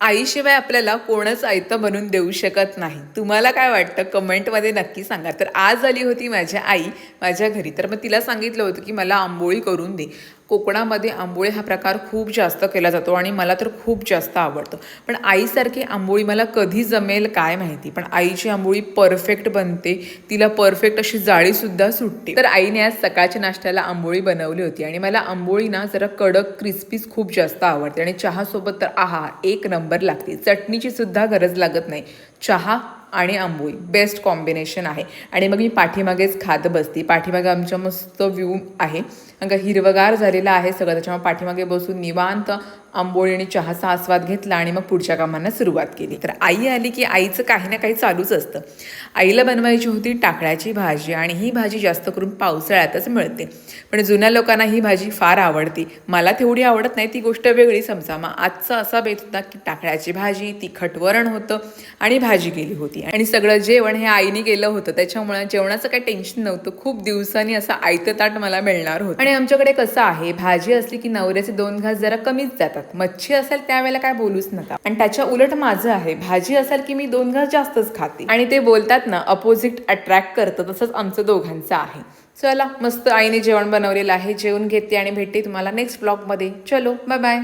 आईशिवाय आपल्याला कोणच आयतं बनून देऊ शकत नाही. तुम्हाला काय वाटतं? कमेंटमध्ये नक्की सांगा. तर आज आली होती माझ्या आई माझ्या घरी. तर मग तिला सांगितलं होतं की मला आंबोळी करून दे. कोकणामध्ये आंबोळी हा प्रकार खूप जास्त केला जातो आणि मला तर खूप जास्त आवडतं. पण आईसारखी आंबोळी मला कधी जमेल काय माहिती? पण आईची आंबोळी परफेक्ट बनते. तिला परफेक्ट अशी जाळीसुद्धा सुटते. तर आईने आज सकाळच्या नाश्त्याला आंबोळी बनवली होती आणि मला आंबोळी ना जरा कडक क्रिस्पीज खूप जास्त आवडते. आणि चहासोबत तर आहा एक नंबर लागते. चटणीची सुद्धा गरज लागत नाही. चहा आणि आंबोळी. बेस्ट कॉम्बिनेशन आहे. आणि मग मी पाठीमागेच खात बसते. पाठीमागे आमच्या मस्त व्ह्यू आहे. का हिरवगार झालेला आहे सगळं. त्याच्यामुळे पाठीमागे बसून निवांत आंबोळी आणि चहाचा आस्वाद घेतला आणि मग पुढच्या कामांना सुरुवात केली. तर आई आली की आईचं काही ना काही चालूच असतं. आईला बनवायची होती टाकळ्याची भाजी आणि ही भाजी जास्त करून पावसाळ्यातच मिळते. पण जुन्या लोकांना ही भाजी फार आवडते. मला तेवढी आवडत नाही. ती गोष्ट वेगळी. समजा मग आजचा असा बेत होता की टाकळ्याची भाजी तिखट वरण होतं आणि भाजी केली होती. आणि सगळं जेवण हे आईने केलं होतं. त्याच्यामुळे जेवणाचं काही टेन्शन नव्हतं. खूप दिवसांनी असं आयतं ताट मला मिळणार होतं. आणि आमच्याकडे कसं आहे भाजी असली की नवऱ्याचे दोन घास जरा कमीच जातात. मच्छी असेल त्यावेळेला काय बोलूच नका. आणि त्याच्या उलट माझं आहे भाजी असेल की मी दोन घास जास्तच खाते. आणि ते बोलतात ना अपोजिट अट्रॅक्ट करतं तसंच आमचं दोघांचं आहे. चला मस्त आईने जेवण बनवलेलं आहे. जेवण घेते आणि भेटते तुम्हाला नेक्स्ट ब्लॉगमध्ये चलो बाय बाय